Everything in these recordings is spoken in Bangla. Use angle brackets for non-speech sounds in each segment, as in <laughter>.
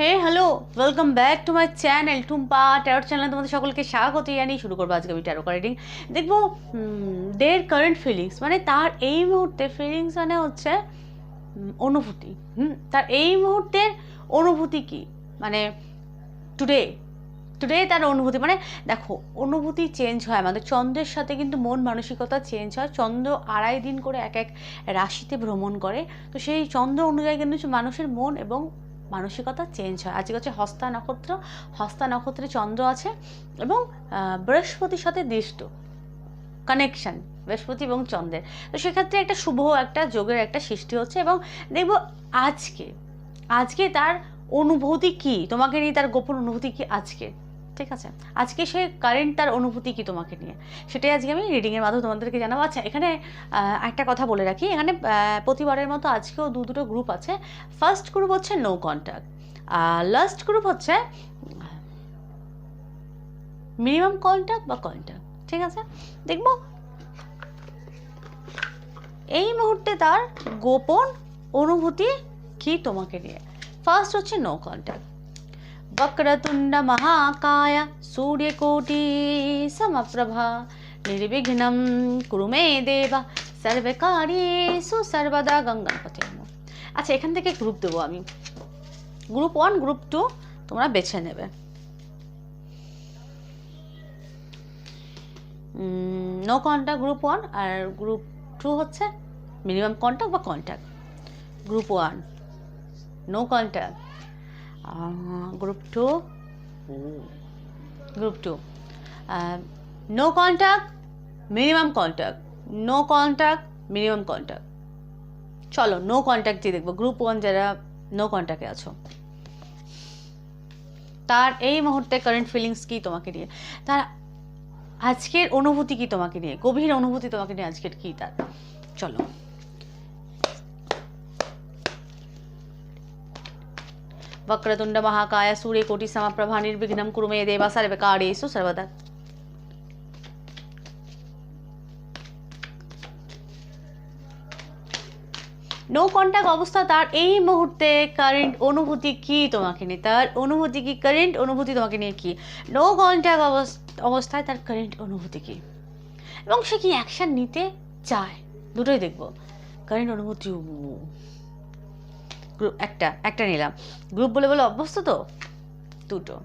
Hey hello welcome back to my channel Tumpa tarot channel তোমাদের সকলকে স্বাগত জানিয়ে শুরু করব আজকে আমি ট্যারো রিডিং দেখব দের কারেন্ট ফিলিংস মানে তার এই মুহূর্তে ফিলিংস মানে হচ্ছে অনুভূতি। হুম? তার এই মুহূর্তের অনুভূতি কি? মানে টুডে টুডে তার অনুভূতি। মানে দেখো, অনুভূতি চেঞ্জ হয়। আমাদের চন্দ্রের সাথে কিন্তু মন মানসিকতা চেঞ্জ হয়। চন্দ্র আড়াই দিন করে এক এক রাশিতে ভ্রমণ করে। তো সেই চন্দ্র অনুযায়ী কিন্তু মানুষের মন এবং মানসিকতা চেঞ্জ হয়। আজকে হচ্ছে হস্তা নক্ষত্র। হস্তা নক্ষত্রে চন্দ্র আছে এবং বৃহস্পতির সাথে দৃষ্ট। কানেকশান বৃহস্পতি এবং চন্দ্রের। তো সেক্ষেত্রে একটা শুভ একটা যোগের একটা সৃষ্টি হচ্ছে এবং দেখব আজকে আজকে তার অনুভূতি কি? তোমাকে নিয়ে তার গোপন অনুভূতি কি আজকে? ঠিক আছে? আজকে সে কারেন্ট তার অনুভূতি কি তোমাকে নিয়ে? সেটাই আজকে আমি রিডিংয়ের মাধ্যমে তোমাদেরকে জানাব। আচ্ছা এখানে একটা কথা বলে রাখি। এখানে প্রতিবারের মতো আজকেও দু দুটো গ্রুপ আছে। ফার্স্ট গ্রুপ হচ্ছে নো কন্ট্যাক্ট আর লাস্ট গ্রুপ হচ্ছে মিনিমাম কন্ট্যাক্ট বা কন্ট্যাক্ট ঠিক আছে? দেখব? এই মুহূর্তে তার গোপন অনুভূতি কি তোমাকে নিয়ে? ফার্স্ট হচ্ছে নো কন্ট্যাক্ট వక్రతుండ మహాకాయ సూర్యకోటి సమప్రభ నిర్విఘ్నం కుরু মে দেবা সর্বকারীষু সর্বদা গঙ্গাপথে আচ্ছা এখান থেকে গ্রুপ দেবো আমি। গ্রুপ ওয়ান গ্রুপ টু তোমরা বেছে নেবে। নো কন্ট্যাক্ট গ্রুপ ওয়ান আর গ্রুপ টু হচ্ছে মিনিমাম কন্ট্যাক্ট বা contact group one no contact group two group two no contact minimum contact no contact minimum contact চলো নো কন্ট্যাক্ট দেখব। গ্রুপ ওয়ান যারা নো কন্ট্যাক্টে আছো। তার এই মুহূর্তে কারেন্ট ফিলিংস কি তোমাকে নিয়ে? তার আজকের অনুভূতি কি তোমাকে নিয়ে? গভীর অনুভূতি তোমাকে নিয়ে আজকের কি তার? চলো। वक्रतुंड महाकाय सूर्यकोटि समप्रभा निर्विघ्नं कुरु मे देव सर्वकार्येषु सर्वदा নো কন্ট্যাক্ট অবস্থা তার এই মুহূর্তে কারেন্ট অনুভূতি কি তোমাকে নিয়ে তার অনুভূতি কি কারেন্ট অনুভূতি তোমাকে নিয়ে কি নো কন্ট্যাক্ট অবস্থায় তার কারেন্ট অনুভূতি কি এবং সে কি অ্যাকশন নিতে চায় দুটোই দেখবো কারেন্ট অনুভূতি উ, গ্রুপ একটা একটা নিলাম। গ্রুপ বলে বলে অভ্যস্ত তো? দুটো।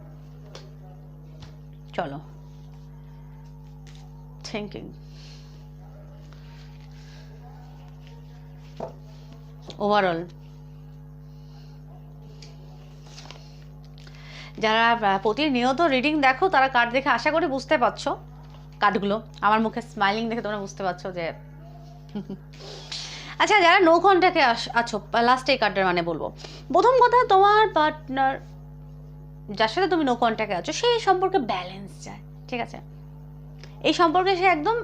চলো। থিঙ্কিং ওভারঅল যারা প্রতিনিয়ত রিডিং দেখো, তারা কার্ড দেখে আশা করি বুঝতে পারছ। কার্ডগুলো আমার মুখে স্মাইলিং দেখে তোমরা বুঝতে পারছ যে <laughs> আচ্ছা যারা নো কন্ট্যাক্টে আছো লাস্টে এই কার্ডের মানে বলব। প্রথম কথা, তোমার পার্টনার যার সাথে তুমি নো কন্ট্যাক্টে আছো সেই সম্পর্কে ব্যালেন্স চায়, ঠিক আছে? এই সম্পর্কে সে একদম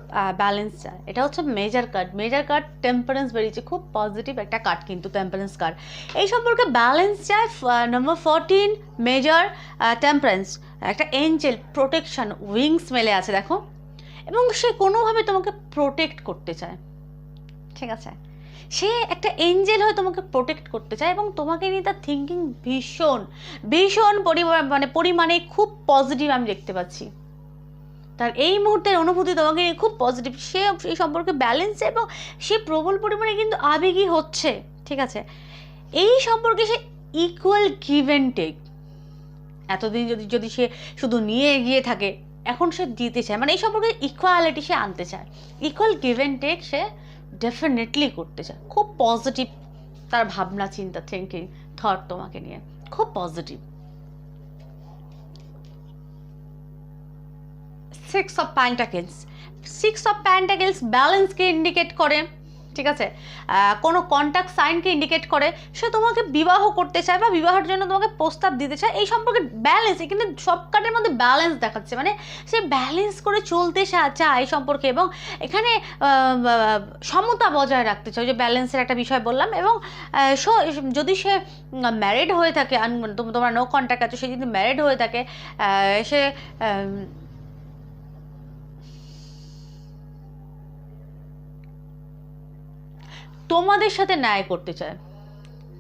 ব্যালেন্স চায়। এটা হচ্ছে major card major card temperance বেরিয়েছে। খুব পজিটিভ একটা কার্ড কিন্তু টেম্পারেন্স কার্ড এই সম্পর্কে ব্যালেন্স চায় নম্বর ফোরটিন মেজার টেম্পারেন্স একটা এঞ্জেল প্রোটেকশন উইংস মেলে আছে, দেখো। এবং সে কোনোভাবে তোমাকে প্রোটেক্ট করতে চায়। ঠিক আছে? সে একটা এঞ্জেল হয়ে তোমাকে প্রোটেক্ট করতে চায় এবং তোমাকে নিয়ে তার থিঙ্কিং ভীষণ ভীষণ পরিমাণ মানে পরিমাণে খুব পজিটিভ আমি দেখতে পাচ্ছি। তার এই মুহূর্তের অনুভূতি তোমাকে নিয়ে খুব পজিটিভ সে সেই সম্পর্কে ব্যালেন্স এবং সে প্রবল পরিমাণে কিন্তু আবেগী হচ্ছে, ঠিক আছে? এই সম্পর্কে সে ইকুয়াল গিভ অ্যান্ড টেক এতদিন যদি যদি সে শুধু নিয়ে এগিয়ে থাকে, এখন সে দিতে চায় মানে এই সম্পর্কে ইকুয়ালিটি সে আনতে চায়। ইকুয়াল গিভ অ্যান্ড টেক সে ডেফিনেটলি করতে চায়। খুব পজিটিভ তার ভাবনা, চিন্তা থিঙ্কিং থট তোমাকে নিয়ে। খুব positive six of pentacles six of pentacles ব্যালেন্সকে indicate করে। ঠিক আছে? কোনো কন্ট্যাক্ট সাইনকে ইন্ডিকেট করে, সে তোমাকে বিবাহ করতে চায় বা বিবাহের জন্য তোমাকে প্রস্তাব দিতে চায়, এই সম্পর্কে ব্যালেন্স কিন্তু সব কার্ডের মধ্যে ব্যালেন্স দেখাচ্ছে। মানে সে ব্যালেন্স করে চলতে চায় সম্পর্কে এবং এখানে সমতা বজায় রাখতে চায়। যে ব্যালেন্সের একটা বিষয় বললাম এবং যদি সে ম্যারিড হয়ে থাকে তোমার নো কন্ট্যাক্ট আছে, সে যদি ম্যারিড হয়ে থাকে সে তোমাদের সাথে ন্যায় করতে চায়।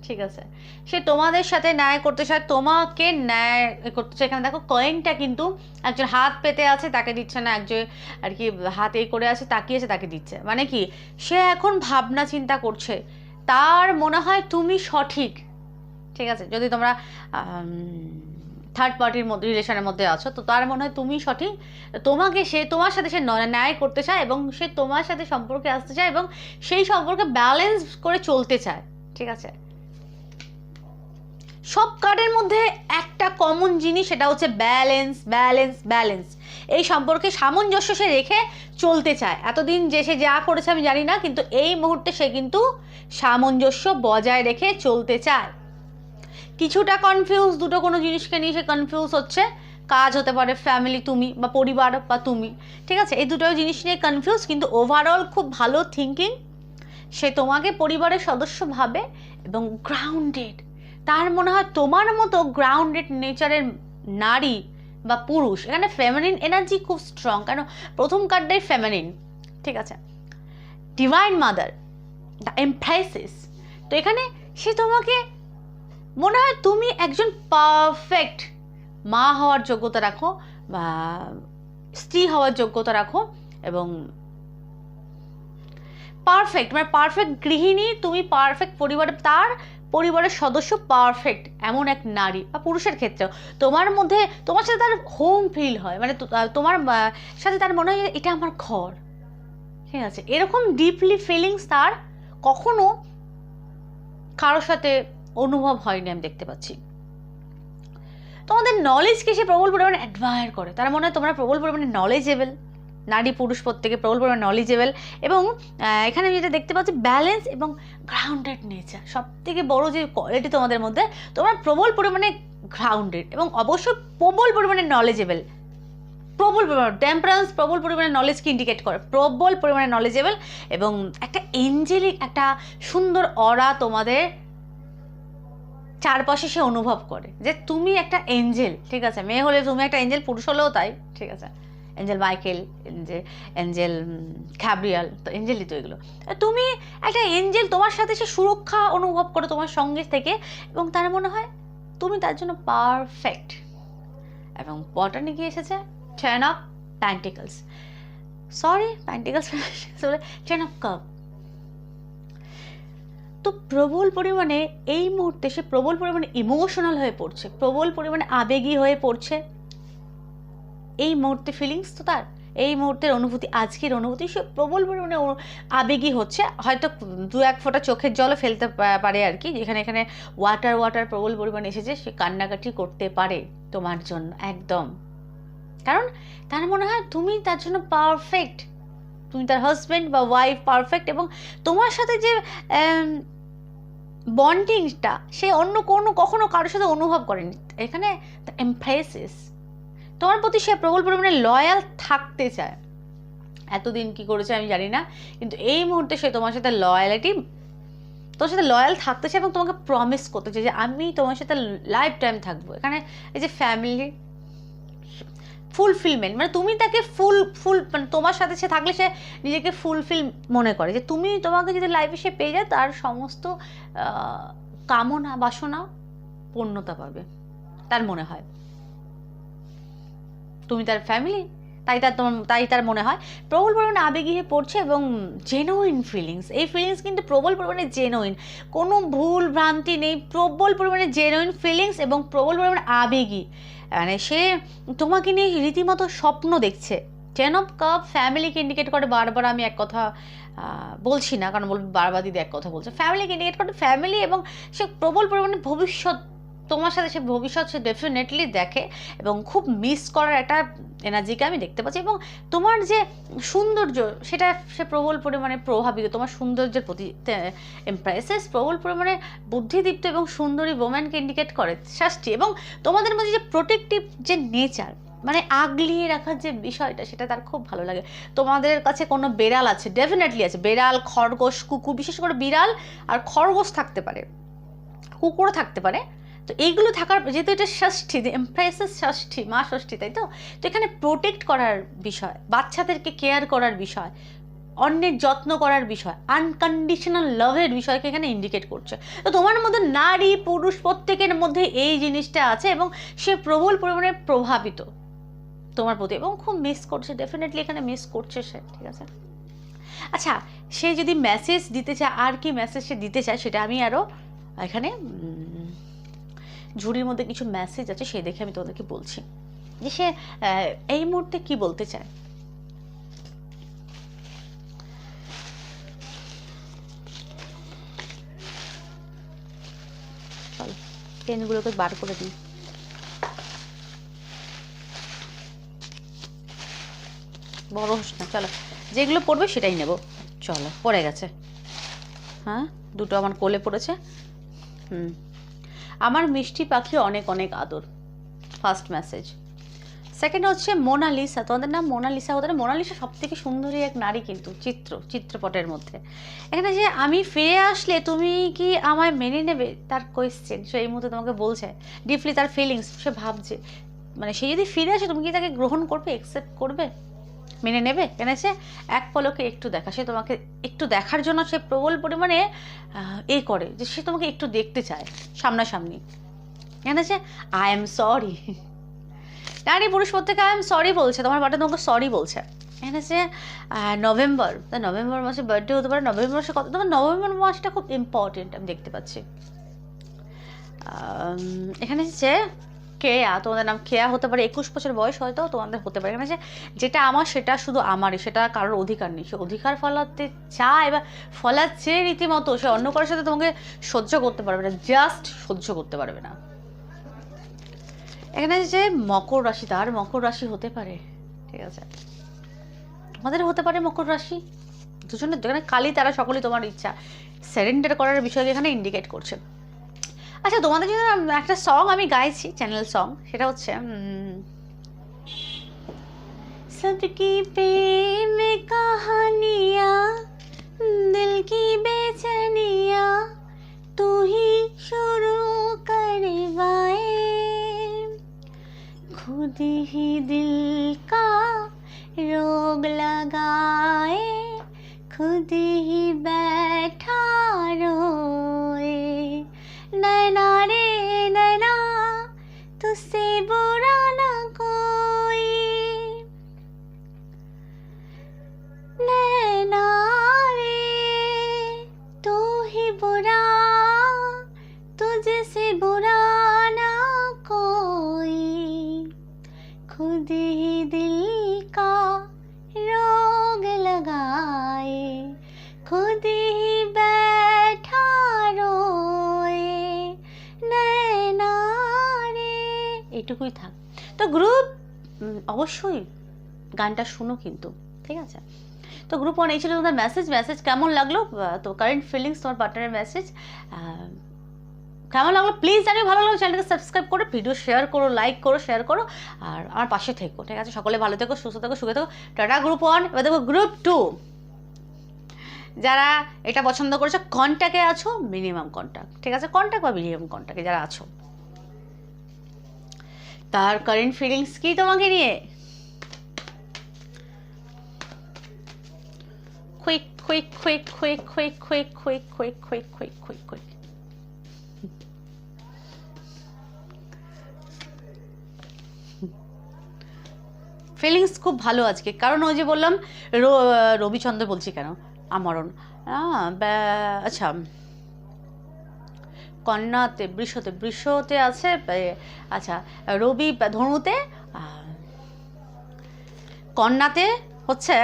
ঠিক আছে? সে তোমাদের সাথে ন্যায় করতে চায়, তোমাকে ন্যায় করতে চায়। এখানে দেখো কয়েনটা কিন্তু একজন হাত পেতে আছে, তাকে দিচ্ছে না। একজন আর কি হাত করে আছে, তাকিয়েছে, তাকে দিচ্ছে। মানে কি? সে এখন ভাবনা চিন্তা করছে। তার মনে হয় তুমি সঠিক। ঠিক আছে? যদি তোমরা থার্ড পার্টির মধ্যে রিলেশনের মধ্যে আছো। তো তার মনে হয় তুমি সঠিক। তোমাকে সে, তোমার সাথে সে ন্যায় করতে চায় এবং সে তোমার সাথে সম্পর্কে আসতে চায় এবং সেই সম্পর্কে ব্যালেন্স করে চলতে চায়। ঠিক আছে? সব কার্ডের মধ্যে একটা কমন জিনিস, সেটা হচ্ছে ব্যালেন্স ব্যালেন্স ব্যালেন্স এই সম্পর্কে সামঞ্জস্য সে রেখে চলতে চায়। এতদিন যে সে যা করেছে আমি জানি না, কিন্তু এই মুহূর্তে সে কিন্তু সামঞ্জস্য বজায় রেখে চলতে চায়। কিছুটা কনফিউজ দুটো কোনো জিনিসকে নিয়ে সে কনফিউজ হচ্ছে। কাজ হতে পারে ফ্যামিলি তুমি বা পরিবার বা তুমি। ঠিক আছে? এই দুটো জিনিস নিয়ে কনফিউজ কিন্তু ওভারঅল খুব ভালো থিঙ্কিং সে তোমাকে পরিবারের সদস্য ভাবে এবং গ্রাউন্ডেড তার মনে হয় তোমার মতো গ্রাউন্ডেড নেচারের নারী বা পুরুষ, এখানে ফেমিনিন এনার্জি খুব স্ট্রং কেন? প্রথম কার্ডটাই ফেমিনিন ঠিক আছে? ডিভাইন মাদার দ্য এমপ্রাইসিস তো এখানে সে তোমাকে মনে হয় তুমি একজন পারফেক্ট মা হওয়ার যোগ্যতা রাখো, বা স্ত্রী হওয়ার যোগ্যতা রাখো এবং পারফেক্ট মানে পারফেক্ট গৃহিণী, তুমি পারফেক্ট পরিবারের তার পরিবারের সদস্য পারফেক্ট এমন এক নারী বা পুরুষের ক্ষেত্রেও। তোমার মধ্যে, তোমার সাথে তার হোম ফিল হয় মানে তোমার সাথে তার মনে হয় এটা আমার ঘর। ঠিক আছে? এরকম ডিপলি ফিলিংস তার কখনো কারোর সাথে অনুভব হয়নি আমি দেখতে পাচ্ছি। তোমাদের নলেজকে সে প্রবল পরিমাণে অ্যাডমায়ার করে। তার মনে হয় তোমরা প্রবল পরিমাণে নলেজেবল নারী পুরুষ প্রত্যেকে প্রবল পরিমাণে নলেজেবল এবং এখানে আমি যেটা দেখতে পাচ্ছি ব্যালেন্স এবং গ্রাউন্ডেড নেচার সব থেকে বড়ো যে কোয়ালিটি তোমাদের মধ্যে, তোমরা প্রবল পরিমাণে গ্রাউন্ডেড এবং অবশ্যই প্রবল পরিমাণে নলেজেবল প্রবল পরিমাণে টেম্পারেন্স প্রবল পরিমাণে নলেজকে ইন্ডিকেট করে। প্রবল পরিমাণে নলেজেবল এবং একটা এঞ্জেলিক একটা সুন্দর অরা তোমাদের চারপাশে সে অনুভব করে যে তুমি একটা এঞ্জেল ঠিক আছে? মেয়ে হলে তুমি একটা এঞ্জেল পুরুষ হলেও তাই, ঠিক আছে? এঞ্জেল মাইকেল এঞ্জেল খ্যাব্রিয়াল তো এঞ্জেলই তো এগুলো। তুমি একটা এঞ্জেল তোমার সাথে সে সুরক্ষা অনুভব করে তোমার সঙ্গে থেকে এবং তার মনে হয় তুমি তার জন্য পারফেক্ট এবং বটানি কি এসেছে ten of pentacles sorry pentacles ten of cup তো প্রবল পরিমাণে এই মুহূর্তে সে প্রবল পরিমাণে ইমোশনাল হয়ে পড়ছে, প্রবল পরিমাণে আবেগী হয়ে পড়ছে। এই মুহূর্তে ফিলিংস তো তার, এই মুহূর্তের অনুভূতি, আজকের অনুভূতি, সে প্রবল পরিমাণে আবেগী হচ্ছে। হয়তো দু এক ফোঁটা চোখের জলও ফেলতে পারে আর কি, যেখানে এখানে ওয়াটার ওয়াটার প্রবল পরিমাণে এসেছে, সে কান্নাকাটি করতে পারে তোমার জন্য, একদম। কারণ তার মনে হয় তুমি তার জন্য পারফেক্ট তুমি তার হাজব্যান্ড বা ওয়াইফ পারফেক্ট এবং তোমার সাথে যে বন্ডিংটা সে অন্য কোনো, কখনো কারোর সাথে অনুভব করেনি। এখানে এমফ্রেসিস তোমার প্রতি সে প্রবল পরিমাণে লয়াল থাকতে চায়। এতদিন কি করেছে আমি জানি না, কিন্তু এই মুহূর্তে সে তোমার সাথে লয়ালিটি তোমার সাথে লয়াল থাকতে চায় এবং তোমাকে প্রমিস করতে চায় যে আমি তোমার সাথে লাইফ টাইম থাকব। এখানে এই যে ফ্যামিলি ফুলফিলমেন্ট মানে তুমি তাকে ফুল ফুল মানে তোমার সাথে সে থাকলে সে নিজেকে ফুলফিল মনে করে। যে তুমি তোমাকে যদি লাইফে সে পেয়ে যায়, তার সমস্ত কামনা, বাসনা পূর্ণতা পাবে। তার মনে হয়। তুমি তার ফ্যামিলি তাই তার তোমার, তাই তার মনে হয়। প্রবল পরিমাণে আবেগী হয়ে পড়ছে এবং জেনুইন ফিলিংস এই ফিলিংস কিন্তু প্রবল পরিমাণে জেনুইন কোনো ভুল ভ্রান্তি নেই, প্রবল পরিমাণে জেনুইন ফিলিংস এবং প্রবল পরিমাণে আবেগী। মানে সে তোমাকে নিয়ে রীতিমতো স্বপ্ন দেখছে। টেন অফ কাপ ফ্যামিলিকে ইন্ডিকেট করে, বারবার আমি এক কথা বলছি না, কারণ বলব বারবার দিদি এক কথা বলছে। ফ্যামিলিকে ইন্ডিকেট করে ফ্যামিলি এবং সে প্রবল পরিমাণে ভবিষ্যৎ তোমার সাথে সে ভবিষ্যৎ সে ডেফিনেটলি দেখে এবং খুব মিস করার একটা এনার্জিকে আমি দেখতে পাচ্ছি এবং তোমার যে সৌন্দর্য, সেটা সে প্রবল পরিমাণে প্রভাবিত, তোমার সৌন্দর্যের প্রতি এমপ্রেসেস প্রবল পরিমাণে বুদ্ধিদীপ্ত এবং সুন্দরী ওম্যানকে ইন্ডিকেট করে ষষ্ঠী এবং তোমাদের মধ্যে যে প্রোটেক্টিভ যে নেচার মানে আগলিয়ে রাখার যে বিষয়টা, সেটা তার খুব ভালো লাগে। তোমাদের কাছে কোনো বেড়াল আছে? ডেফিনেটলি আছে। বেড়াল, খরগোশ, কুকুর, বিশেষ করে বিড়াল আর খরগোশ থাকতে পারে। কুকুরও থাকতে পারে। তো এইগুলো থাকার, যেহেতু এটা ষষ্ঠী যে এমপ্রেসেস ষষ্ঠী, মা ষষ্ঠী, তাই তো? তো এখানে প্রোটেক্ট করার বিষয়, বাচ্চাদেরকে কেয়ার করার বিষয়, অন্যের যত্ন করার বিষয় আনকন্ডিশনাল লাভের বিষয়কে এখানে ইন্ডিকেট করছে। তো তোমার মধ্যে নারী, পুরুষ প্রত্যেকের মধ্যে এই জিনিসটা আছে এবং সে প্রবল পরিমাণে প্রভাবিত তোমার প্রতি এবং খুব মিস করছে ডেফিনেটলি এখানে মিস করছে সে, ঠিক আছে? আচ্ছা সে যদি মেসেজ দিতে চায়, আর কি মেসেজ সে দিতে চায় সেটা আমি আরও এখানে ঝুড়ির মধ্যে কিছু মেসেজ আছে, সেই দেখে আমি তোমাদেরকে বলছি। যে সে এই মুহূর্তে কি বলতে চায়? পেনগুলোকে বার করে দিই। বড় হোস না, চলো, যেগুলো পড়বে সেটাই নেব। চলো, পড়ে গেছে। হ্যাঁ দুটো আমার কোলে পড়েছে। হুম। আমার মিষ্টি পাখি অনেক অনেক আদর। ফার্স্ট মেসেজ সেকেন্ড হচ্ছে মোনালিসা তোমাদের নাম মোনালিসা ওদের মোনালিসা সব থেকে সুন্দরী এক নারী কিন্তু, চিত্র, চিত্রপটের মধ্যে। এখানে যে আমি ফিরে আসলে তুমি কি আমায় মেনে নেবে? তার কোয়েশ্চেন সে এই মুহূর্তে তোমাকে বলছে ডিপলি তার ফিলিংস সে ভাবছে। মানে সে যদি ফিরে আসে, তুমি কি তাকে গ্রহণ করবে অ্যাকসেপ্ট করবে? মেনে নেবে? এখানে সে এক পলকে একটু দেখা, সে তোমাকে একটু দেখার জন্য সে প্রবল পরিমাণে এ করে যে সে তোমাকে একটু দেখতে চায়, সামনাসামনি। এখানে সে? আই এম সরি নারী পুরুষ প্রত্যেকে আই এম সরি বলছে, তোমার বাটা তোমাকে সরি বলছে। এখানে সে? নভেম্বর তা নভেম্বর মাসে বার্থডে হতে পারে নভেম্বর মাসে কত, তোমার নভেম্বর মাসটা খুব ইম্পর্টেন্ট আমি দেখতে পাচ্ছি। এখানে যে কেয়া তোমাদের নাম কেয়া হতে পারে, একুশ বছর বয়স হয়তো তোমাদের হতে পারে। এখানে যে যেটা আমার, সেটা শুধু আমারই, সেটা কারোর অধিকার নেই। সে অধিকার ফলাতে চায় বা ফলাচ্ছে রীতিমতো, সে অন্য কারোর সাথে তোমাকে সহ্য করতে পারবে না জাস্ট সহ্য করতে পারবে না। এখানে যে মকর রাশি, তার মকর রাশি হতে পারে, ঠিক আছে? তোমাদের হতে পারে মকর রাশি। দুজনের, যেখানে কালি, তারা সকলেই তোমার ইচ্ছা। সারেন্ডার করার বিষয়কে এখানে ইন্ডিকেট করছে। আচ্ছা তোমাদের জন্য একটা সং আমি গাইছি চ্যানেল সং সেটা হচ্ছে সবকি প্রেম কাহানিয়া, দিল কি বেচানিয়া তুহি শুরু করবায়ে खुद ही दिल का रोग लगाए खुद ही बै এটুকুই থাক। তো গ্রুপ অবশ্যই গানটা শুনো কিন্তু, ঠিক আছে? তো গ্রুপ ওয়ান এই ছিল তোমাদের মেসেজ মেসেজ কেমন লাগল? তো কারেন্ট ফিলিংস তোমার পার্টনারের মেসেজ কেমন লাগল? প্লিজ জানিও ভালো লাগল চ্যানেলকে সাবস্ক্রাইব করো ভিডিও শেয়ার করো লাইক করো শেয়ার করো, আর আমার পাশে থেকো, ঠিক আছে? সকলে ভালো থেকো, সুস্থ থেকো, সুখে থেকো। টাটা গ্রুপ ওয়ান এবার দেখো গ্রুপ টু যারা এটা পছন্দ করেছ কন্ট্যাক্টে আছো মিনিমাম কন্ট্যাক্ট ঠিক আছে? কন্ট্যাক্ট বা মিনিমাম কন্ট্যাক্টে যারা আছো। তার কারেন্ট ফিলিংস কি তোমাকে নিয়ে quick quick quick quick quick quick quick quick quick quick quick quick feelings খুব ভালো আজকে কারণ ওই যে বললাম রবিচন্দ্র বলছি কেন আমরণ আচ্ছা কন্যাতে, বৃষতে বৃষতে আছে আচ্ছা রবি ধনুতে কন্যাতে হচ্ছে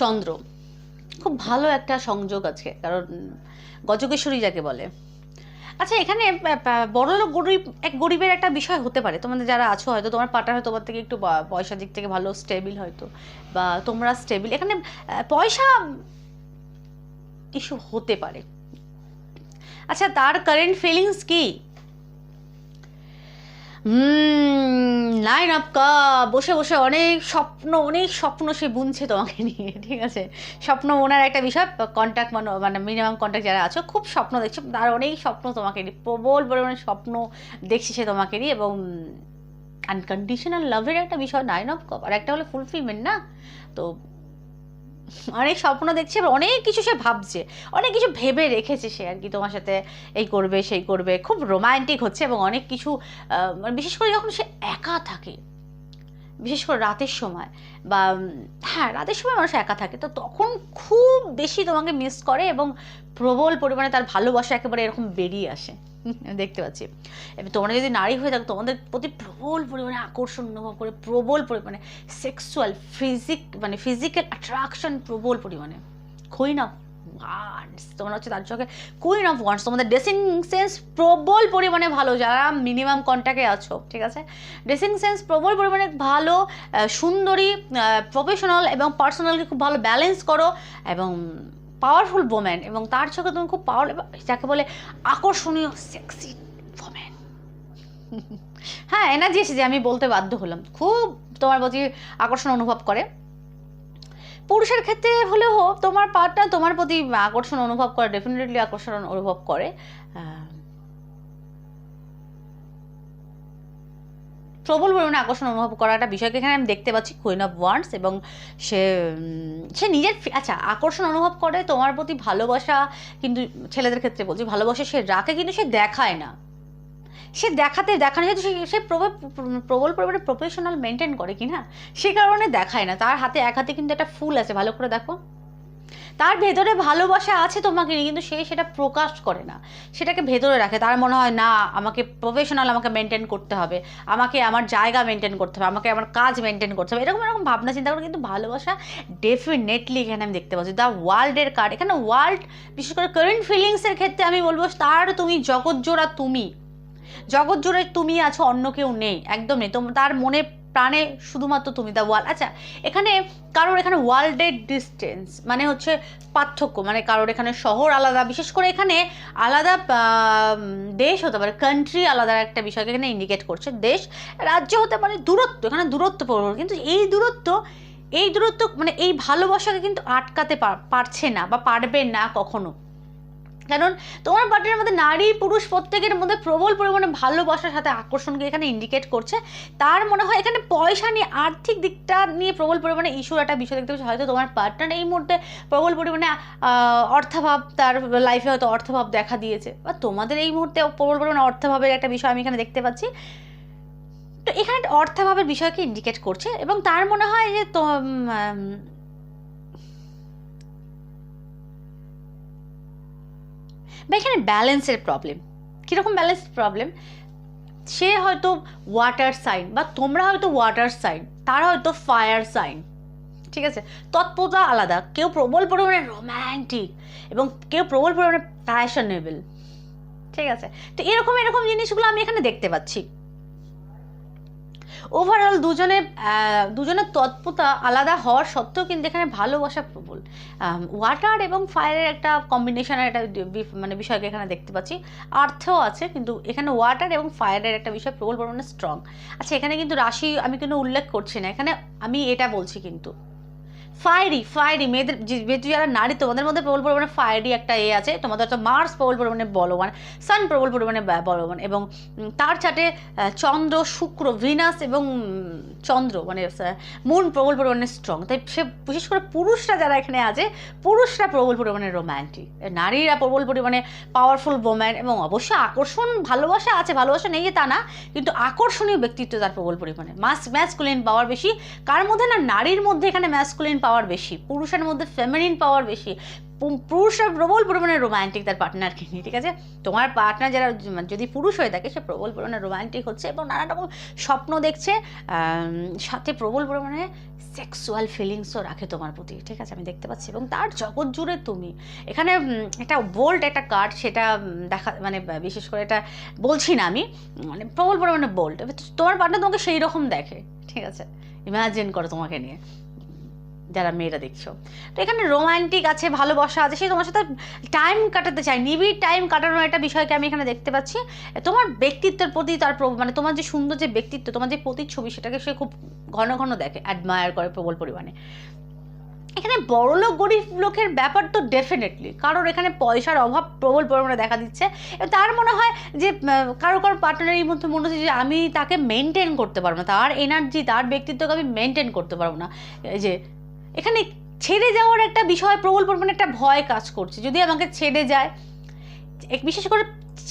চন্দ্র। খুব ভালো একটা সংযোগ আছে, কারণ গজকেশ্বরী যাকে বলে। আচ্ছা এখানে বড়লোক গরিব, এক গরিবের একটা বিষয় হতে পারে। তোমাদের যারা আছো হয়তো, তোমার পার্টনার তোমার থেকে একটু পয়সা দিক থেকে ভালো স্টেবিল হয়তো, বা তোমরা স্টেবিল এখানে পয়সা ইস্যু হতে পারে। আচ্ছা তার কারেন্ট ফিলিংস কি? লাইন আপ কা, বসে বসে অনেক স্বপ্ন অনেক স্বপ্ন সে বুনছে তোমাকে নিয়ে, <laughs> ঠিক আছে? স্বপ্ন বোনার একটা বিষয় কন্ট্যাক্ট মানে মানে মিনিমাম কন্ট্যাক্ট যারা আছো, খুব স্বপ্ন দেখছ তার অনেক স্বপ্ন তোমাকে নিয়ে, প্রবল পরিমাণে স্বপ্ন দেখছে সে তোমাকে নিয়ে, এবং আনকন্ডিশনাল লাভের একটা বিষয় নাইন অফ কাপ আর একটা হলো ফুলফিলমেন্ট না? তো অনেক স্বপ্ন দেখছে এবার অনেক কিছু সে ভাবছে। অনেক কিছু ভেবে রেখেছে সে আর কি, তোমার সাথে এই করবে, সেই করবে। খুব রোমান্টিক হচ্ছে এবং অনেক কিছু মানে বিশেষ করে যখন সে একা থাকে, বিশেষ করে রাতের সময় বা হ্যাঁ রাতের সময় মানুষ একা থাকে, তো তখন খুব বেশি তোমাকে মিস করে এবং প্রবল পরিমাণে তার ভালোবাসা একেবারে এরকম বেরিয়ে আসে। <laughs> দেখতে পাচ্ছি। এবার তোমরা যদি নারী হয়ে থাকো, তোমাদের প্রতি প্রবল পরিমাণে আকর্ষণ অনুভব করে, প্রবল পরিমাণে সেক্সুয়াল ফিজিক মানে ফিজিক্যাল অ্যাট্রাকশন প্রবল পরিমাণে। কুইন অফ ওয়ান্স তোমরা হচ্ছে তার চোখে কুইন অফ ওয়ান্স তোমাদের ড্রেসিং সেন্স প্রবল পরিমাণে ভালো, যারা মিনিমাম কন্ট্যাক্টে আছো, ঠিক আছে? ড্রেসিং সেন্স প্রবল পরিমাণে ভালো সুন্দরী প্রফেশনাল এবং পার্সোনালকে খুব ভালো ব্যালেন্স করো এবং পাওয়ারফুল বোম্যান এবং তার চোখে তুমি খুব পাওয়ার যাকে বলে আকর্ষণীয় সেক্সি বোম্যান <laughs> হ্যাঁ এনার্জি এসে যে আমি বলতে বাধ্য হলাম। খুব তোমার প্রতি আকর্ষণ অনুভব করে। পুরুষের ক্ষেত্রে হলেও তোমার পার্টনার তোমার প্রতি আকর্ষণ অনুভব করে ডেফিনেটলি আকর্ষণ অনুভব করে। প্রবল পরিমাণে আকর্ষণ অনুভব করা একটা বিষয়কে এখানে আমি দেখতে পাচ্ছি কুইন অফ ওয়ান্ডস এবং সে সে নিজের আচ্ছা আকর্ষণ অনুভব করে তোমার প্রতি ভালোবাসা কিন্তু ছেলেদের ক্ষেত্রে বলছি, ভালোবাসা সে রাখে কিন্তু সে দেখায় না। সে দেখাতে, দেখানো যেহেতু সে প্রবল পরিমাণে প্রফেশনাল মেনটেন করে কি না সে কারণে দেখায় না। তার হাতে এক হাতে কিন্তু একটা ফুল আছে, ভালো করে দেখো। তার ভেতরে ভালোবাসা আছে তোমাকে নিয়ে, কিন্তু সে সেটা প্রকাশ করে না। সেটাকে ভেতরে রাখে। তার মনে হয়, না, আমাকে প্রফেশনাল আমাকে মেনটেন করতে হবে। আমাকে আমার জায়গা মেনটেন করতে হবে। আমাকে আমার কাজ মেনটেন করতে হবে। এরকম এরকম ভাবনা, চিন্তা করে, কিন্তু ভালোবাসা ডেফিনেটলি এখানে আমি দেখতে পাচ্ছি। দ্য ওয়ার্ল্ডের কার্ড এখানে ওয়ার্ল্ড বিশেষ করে কারেন্ট ফিলিংসের ক্ষেত্রে আমি বলব, তার তুমি জগৎ জোড়া তুমি। জগৎ জুড়ে তুমি আছো, অন্য কেউ নেই। একদম নেই। তার মনে প্রাণে শুধুমাত্র তুমি দ্য ওয়ার্ল্ড আচ্ছা এখানে কারোর এখানে ওয়ার্ল্ডের ডিস্টেন্স মানে হচ্ছে পার্থক্য মানে কারোর এখানে শহর আলাদা। বিশেষ করে এখানে আলাদা দেশ হতে পারে কান্ট্রি আলাদা একটা বিষয়কে এখানে ইন্ডিকেট করছে। দেশ, রাজ্য হতে পারে দূরত্ব, এখানে দূরত্ব প্রবল। কিন্তু এই দূরত্ব এই দূরত্ব মানে এই ভালোবাসাকে কিন্তু আটকাতে পারছে না বা পারবে না কখনো। কারণ তোমার পার্টনারের মধ্যে নারী, পুরুষ প্রত্যেকের মধ্যে প্রবল পরিমাণে ভালোবাসার সাথে আকর্ষণকে এখানে ইন্ডিকেট করছে। তার মনে হয় এখানে পয়সা নিয়ে আর্থিক দিকটা নিয়ে প্রবল পরিমাণে ইস্যুর একটা বিষয় দেখতে পাচ্ছি। হয়তো তোমার পার্টনার এই মুহূর্তে প্রবল পরিমাণে অর্থাভাব তার লাইফে হয়তো অর্থভাব দেখা দিয়েছে। বা তোমাদের এই মুহূর্তে প্রবল পরিমাণে অর্থাভাবের একটা বিষয় আমি এখানে দেখতে পাচ্ছি। তো এখানে অর্থাভাবের বিষয়কে ইন্ডিকেট করছে এবং তার মনে হয় যে বা এখানে ব্যালেন্সের প্রবলেম কীরকম ব্যালেন্সের প্রবলেম সে হয়তো ওয়াটার সাইন বা তোমরা হয়তো ওয়াটার সাইন তারা হয়তো ফায়ার সাইন ঠিক আছে? তৎপরতা আলাদা। কেউ প্রবল পরিমাণে রোম্যান্টিক এবং কেউ প্রবল পরিমাণে ফ্যাশনেবল ঠিক আছে? তো এরকম এরকম জিনিসগুলো আমি এখানে দেখতে পাচ্ছি। ওভারঅল দুজনে দুজনের তৎপরতা আলাদা হওয়ার সত্ত্বেও কিন্তু এখানে ভালোবাসা প্রবল। ওয়াটার এবং ফায়ারের একটা কম্বিনেশনের একটা মানে বিষয়কে এখানে দেখতে পাচ্ছি। আর্থেও আছে, কিন্তু এখানে ওয়াটার এবং ফায়ারের একটা বিষয় প্রবল পরিমাণে স্ট্রং আচ্ছা এখানে কিন্তু রাশি আমি কিন্তু উল্লেখ করছি না। এখানে আমি এটা বলছি কিন্তু। ফায়ারি ফায়ারি মেয়েদের যেহেতু যারা নারী তোমাদের মধ্যে প্রবল পরিমাণে ফায়ারি একটা এ আছে তোমাদের হচ্ছে মার্স প্রবল পরিমাণে বলবান সান প্রবল পরিমাণে বলবান এবং তার আহ, চন্দ্র শুক্র ভিনাস এবং চন্দ্র মানে মুন প্রবল পরিমাণে স্ট্রং তাই সে বিশেষ করে পুরুষরা যারা এখানে আছে পুরুষরা প্রবল পরিমাণে রোম্যান্টিক নারীরা প্রবল পরিমাণে পাওয়ারফুল ওম্যান এবং অবশ্যই আকর্ষণ ভালোবাসা আছে ভালোবাসা নেই তা না কিন্তু আকর্ষণীয় ব্যক্তিত্ব তার প্রবল পরিমাণে। মাস ম্যাসকুলিন পাওয়ার বেশি। কার মধ্যে না নারীর মধ্যে এখানে ম্যাসকুলিন পাওয়ার বেশি, পুরুষের মধ্যে ফেমিনিন পাওয়ার বেশি পুরুষরা প্রবল পরিমাণে রোমান্টিক তার পার্টনারকে নিয়ে, ঠিক আছে? তোমার পার্টনার যারা যদি পুরুষ হয়ে থাকে, সে প্রবল পরিমাণে রোমান্টিক হচ্ছে এবং নানা রকম স্বপ্ন দেখছে সাথে প্রবল পরিমাণে সেক্সুয়াল ফিলিংসও রাখে তোমার প্রতি, ঠিক আছে? আমি দেখতে পাচ্ছি। এবং তার জগৎ জুড়ে তুমি, এখানে একটা বোল্ড একটা কার্ড সেটা দেখা মানে বিশেষ করে এটা বলছি না আমি মানে প্রবল পরিমাণে বোল্ড তোমার পার্টনার তোমাকে সেই রকম দেখে, ঠিক আছে? ইমাজিন করো তোমাকে নিয়ে। যারা মেয়েরা দেখছ। তো এখানে রোমান্টিক আছে, ভালোবাসা আছে সে তোমার সাথে টাইম কাটাতে চায় নিবিড় টাইম কাটানোর একটা বিষয়কে আমি এখানে দেখতে পাচ্ছি। তোমার ব্যক্তিত্বের প্রতি তার মানে তোমার যে সুন্দর যে ব্যক্তিত্ব, তোমার যে প্রতিচ্ছবি, সেটাকে সে খুব ঘন ঘন দেখে অ্যাডমায়ার করে প্রবল পরিমাণে। এখানে বড়লোক, গরিব লোকের ব্যাপার তো ডেফিনেটলি কারোর এখানে পয়সার অভাব প্রবল পরিমাণে দেখা দিচ্ছে। তার মনে হয় যে কারও কারও পার্টনারের মধ্যে মনে হচ্ছে যে, আমি তাকে মেনটেন করতে পারব না। তার এনার্জি তার ব্যক্তিত্বকে আমি মেনটেন করতে পারব না। এই যে এখানে ছেড়ে যাওয়ার একটা বিষয়, প্রবল পরিমাণে একটা ভয় কাজ করছে। যদি আমাকে ছেড়ে যায়, এক বিশেষ করে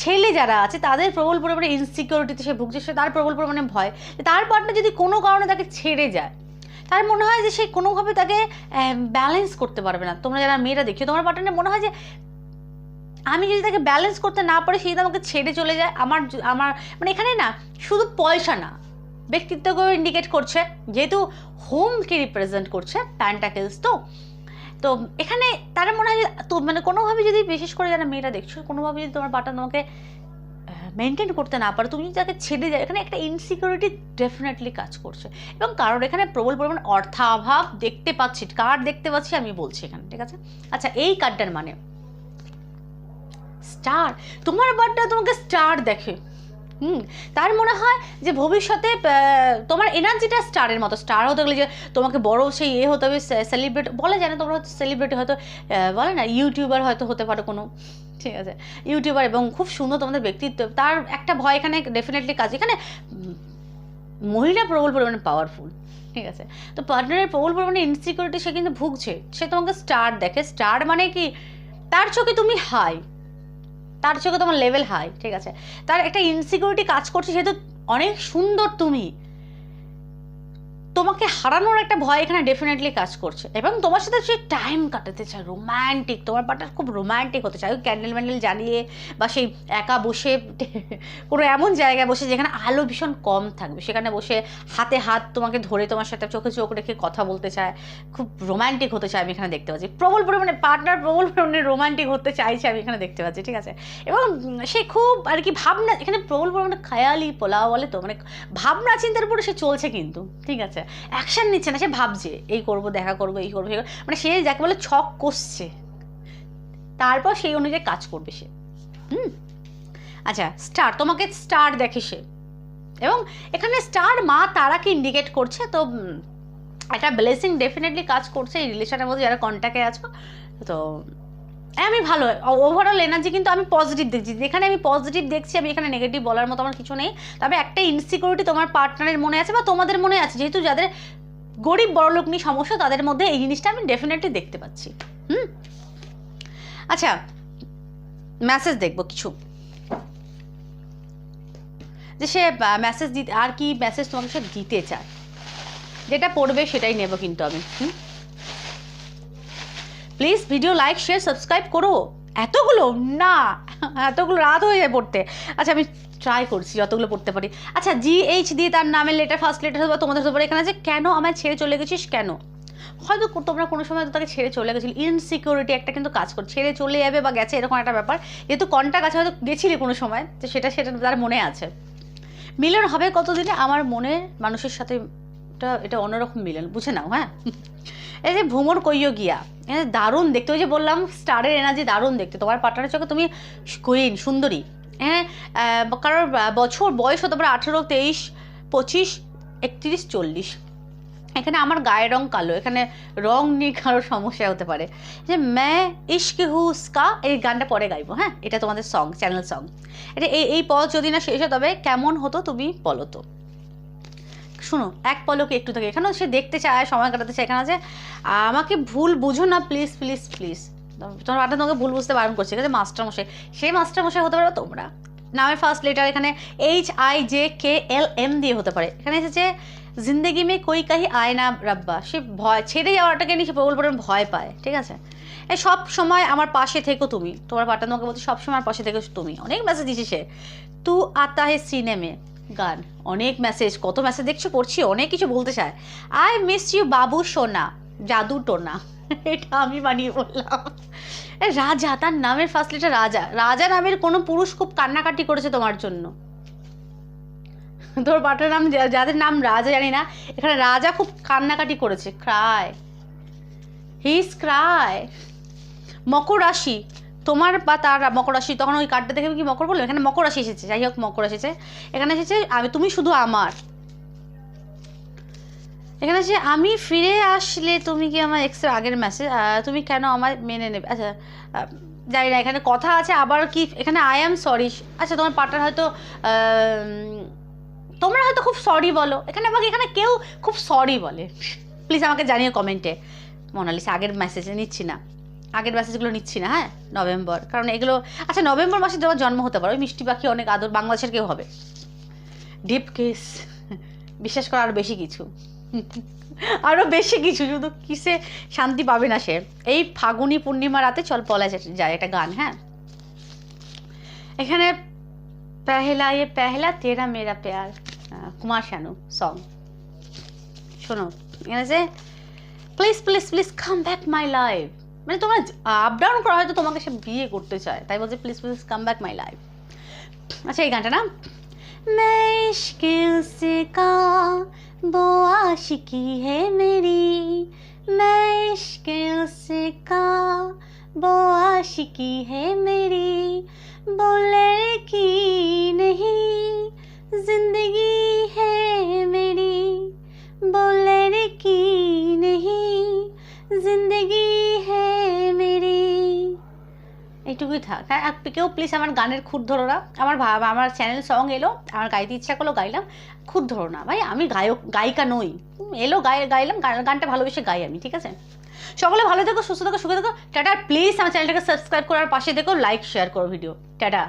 ছেলে যারা আছে, তাদের প্রবল পরিমাণে ইনসিকিউরিটিতে সে ভুগছে, সে তার প্রবল পরিমাণে ভয়। তার পার্টনার যদি কোনো কারণে তাকে ছেড়ে যায়, তার মনে হয় যে সে কোনোভাবে তাকে ব্যালেন্স করতে পারবে না। তোমরা যারা মেয়েরা দেখছ, তোমার পার্টনার মনে হয় যে, আমি যদি তাকে ব্যালেন্স করতে না পারি সেই যদি আমাকে ছেড়ে চলে যায়, আমার আমার মানে এখানে না, শুধু পয়সা না। ব্যক্তিত্বকেও ইন্ডিকেট করছে, যেহেতু হোমকে রিপ্রেজেন্ট করছে প্যান্টাকেলস তো। তো এখানে তারা মনে হয় তো মানে কোনোভাবে যদি বিশেষ করে যারা মেয়েরা দেখছ, কোনোভাবে যদি তোমার পার্টনার তোমাকে মেনটেন করতে না পারো, তুমি যদি তাকে ছেড়ে যাও এখানে একটা ইনসিকিউরিটি ডেফিনেটলি কাজ করছে। এবং কারোর এখানে প্রবল পরিমাণ অর্থাভাব দেখতে পাচ্ছি, কার দেখতে পাচ্ছি আমি বলছি এখানে, ঠিক আছে? আচ্ছা এই কার্ডটার মানে স্টার তোমার বার্থডে তোমাকে স্টার দেখে। হুম, তার মনে হয় যে ভবিষ্যতে তোমার এনার্জিটা স্টারের মতো, স্টার হতে গেলে যে তোমাকে বড় সেই এ হতে হবে সেলিব্রেট বলা যায় না তোমরা হয়তো সেলিব্রিটি হয়তো বলে না ইউটিউবার হয়তো হতে পারো কোনো, ঠিক আছে? ইউটিউবার এবং খুব সুন্দর তোমাদের ব্যক্তিত্ব, তার একটা ভয় এখানে ডেফিনেটলি কাজ, এখানে মহিলা প্রবল পরিমাণে পাওয়ারফুল ঠিক আছে? তো পার্টনারের প্রবল পরিমাণে ইনসিকিউরিটি সে কিন্তু ভুগছে, সে তোমাকে স্টার দেখে স্টার মানে কি? তার চোখে তুমি হাই তার চোখে তোমার লেভেল হাই ঠিক আছে? তার একটা ইনসিকিউরিটি কাজ করছে যেহেতু অনেক সুন্দর তুমি। তোমাকে হারানোর একটা ভয় এখানে ডেফিনেটলি কাজ করছে। এবং তোমার সাথে সে টাইম কাটাতে চায় রোম্যান্টিক তোমার পার্টনার খুব রোম্যান্টিক হতে চায়। ওই ক্যান্ডেল ম্যান্ডেল জ্বালিয়ে বা সেই একা বসে কোনো এমন জায়গায় বসে যেখানে আলো ভীষণ কম থাকবে। সেখানে বসে হাতে হাত তোমাকে ধরে তোমার সাথে চোখে চোখ রেখে কথা বলতে চায়। খুব রোম্যান্টিক হতে চায় আমি এখানে দেখতে পাচ্ছি। প্রবল পরিমাণে পার্টনার প্রবল পরিমাণে রোম্যান্টিক হতে চাইছে আমি এখানে দেখতে পাচ্ছি, ঠিক আছে? এবং সে খুব আর কি ভাবনা, এখানে প্রবল পরিমাণে খায়ালি পোলাও বলে তো মানে ভাবনা চিন্তার উপরে সে চলছে কিন্তু, ঠিক আছে? অ্যাকশন নিচ্ছে না, সে ভাবছে, এই করব, দেখা করব, এই করব। মানে সে যাকে বলে ছক কষছে। তারপর সেই অনুযায়ী কাজ করবে সে। হুম? আচ্ছা স্টার তোমাকে স্টার দেখে সে। এবং এখানে স্টার মা তারাকে ইন্ডিকেট করছে, তো একটা ব্লেসিং ডেফিনেটলি কাজ করছে, এই রিলেশনের মধ্যে যারা কন্ট্যাক্টে আছো, তো আমি ভালো। ওভারঅল এনার্জি কিন্তু আমি পজিটিভ দেখছি। যেখানে আমি পজিটিভ দেখছি, আমি এখানে নেগেটিভ বলার মতো আমার কিছু নেই। তবে একটা ইনসিকিউরিটি তোমার পার্টনারের মনে আছে বা তোমাদের মনে আছে? যেহেতু যাদের গরিব বড়লোক নিয়ে সমস্যা, তাদের মধ্যে এই জিনিসটা আমি ডেফিনেটলি দেখতে পাচ্ছি। হুম? আচ্ছা মেসেজ দেখব কিছু। যে সে মেসেজ দিতে আর কি মেসেজ তোমাকে সে দিতে চায়? যেটা পড়বে সেটাই নেব কিন্তু আমি। হুম? Please video like share subscribe করো। এতগুলো? না। এতগুলো রাত হয়ে যায় পড়তে। আচ্ছা আমি ট্রাই করছি যতগুলো পড়তে পারি। আচ্ছা জি এইচ দিয়ে তার নামের লেটার ফার্স্ট লেটার বা তোমাদের হতে এখানে আছে, কেন আমায় ছেড়ে চলে গেছিস? কেন? হয়তো তোমরা কোনো সময় তাকে ছেড়ে চলে গেছিল। ইনসিকিউরিটি একটা কিন্তু কাজ করছে ছেড়ে চলে যাবে বা গেছে, এরকম একটা ব্যাপার। যেহেতু কন্ট্যাক্ট আছে, হয়তো গেছিলি কোনো সময়, তো সেটা সেটা তার মনে আছে। মিলন হবে কতদিনে? আমার মনের মানুষের সাথে এটা এটা অন্যরকম মিলন। বুঝে নাও হ্যাঁ? এই যে ভ্রমণ কইও গিয়া। দারুণ দেখতে, ওই যে বললাম, স্টারের এনার্জি দারুণ দেখতে। তোমার পার্টনারের চোখে তুমি কুইন সুন্দরী। হ্যাঁ কারোর বছর বয়স হতে পারে আঠেরো, তেইশ, পঁচিশ, একত্রিশ, চল্লিশ। এখানে আমার গায়ের রং কালো, এখানে রং নিয়ে কারোর সমস্যা হতে পারে। যে ম্যা ইশক হুসকা এই গানটা পরে গাইবো হ্যাঁ? এটা তোমাদের সং চ্যানেল সং এটা এই এই পদ যদি না শেষ হয়, তবে কেমন হতো তুমি বলো তো। শোনো, এক পলকে একটু থাকে। এখানেও সে দেখতে চায়, সময় কাটাতে চায়। এখানে আছে, আমাকে ভুল বুঝো না প্লিজ প্লিজ প্লিজ তোমার বাটা তোমাকে ভুল বুঝতে বারণ করছে। ঠিক আছে, মাস্টারমশাই। সেই মাস্টারমশাই হতে পারো তোমরা। নামের ফার্স্ট লেটার এখানে H I J K L M দিয়ে হতে পারে। এখানে এসেছে, জিন্দগি মে কই কাহি আয় না রাব্বা। সে ভয়, ছেড়ে যাওয়াটাকে নিয়ে সে প্রবল পরিমাণ ভয় পায়। ঠিক আছে? এই সব সময় আমার পাশে থেকো তুমি। তোমার পাটা তোমাকে বলছে, সব সময় আমার পাশে থেকো তুমি। অনেক মেসেজ দিছি সে। তু আতা হে সিনেমে গান। অনেক মেসেজ কত মেসেজ দেখছ? পড়ছি, অনেক কিছু বলতে চায়। আই মিস ইউ বাবু সোনা, জাদু টোনা। <laughs> এটা আমি বানিয়ে বললাম। রাজা, তার নামের ফার্স্ট লেটার রাজা। রাজা নামের কোনো পুরুষ খুব কান্নাকাটি করেছে তোমার জন্য। তোর বাটার নাম যাদের নাম রাজা জানি না, এখানে রাজা খুব কান্নাকাটি করেছে। ক্রায় হিস ক্রায় মকর রাশি। তোমার বা তার মকর রাশি, তখন ওই কার্ডটা দেখে কি মকর বলল? এখানে মকর রাশি এসেছে, যাই হোক মকর এসেছে। এখানে এসেছে, আমি, তুমি শুধু আমার। এখানে আছে আমি ফিরে আসলে তুমি কি আমার এক্সের আগের মেসেজ তুমি কেন আমার মেনে নেবে? আচ্ছা জানি না, এখানে কথা আছে, আবার কি, এখানে আই অ্যাম সরি আচ্ছা তোমার পার্টনার হয়তো তোমরা হয়তো খুব সরি বলো। এখানে আমাকে, এখানে কেউ খুব সরি বলে। প্লিজ আমাকে জানিও কমেন্টে মোনালিসা আগের মেসেজে নিচ্ছি না। আগের ব্যাচেসগুলো নিচ্ছি না হ্যাঁ? নভেম্বর। কারণ এগুলো আচ্ছা নভেম্বর মাসে তোমার জন্ম হতে পারে, ওই মিষ্টি পাখি অনেক আদর, বাংলাদেশের কেউ হবে। ডিপ কিস বিশ্বাস করা আরও বেশি কিছু। আরও বেশি কিছু, শুধু কিসে শান্তি পাবে না সে। এই ফাগুনি পূর্ণিমা রাতে চল পলা যায় একটা গান হ্যাঁ? এখানে পেহলা এ পেহলা, তেরা মেরা পেয়ার কুমার শানু সং শোনো, এখানে যে please please please come back my life মানে তোমরা আপ ডাউন করা হয়তো তোমাকে সে বিয়ে করতে চায় তাই বলছে please please come back my life আচ্ছা এই গানটা না मैं इश्क से का वो आशिकी है मेरी मैं इश्क से का वो आशिकी है मेरी वो लड़की नहीं जिंदगी है मेरी वो लड़की नहीं জিন্দগি হে মেরি এইটুকুই থাক। হ্যাঁ আর কেউ প্লিজ আমার গানের খুঁত ধরো না। আমার আমার চ্যানেল সং এলো, আমার গাইতে ইচ্ছা করল, গাইলাম। খুঁত ধরো না, ভাই, আমি গায়ক, গায়িকা নই। এলো, গায়ে, গাইলাম গানটা ভালোবেসে গাই আমি, ঠিক আছে? সকলে ভালো থেকো, সুস্থ থেকো, সুখে থেকো। টাটা প্লিজ আমার চ্যানেলটাকে সাবস্ক্রাইব করার পাশে দেখো লাইক শেয়ার করো ভিডিও টাটা।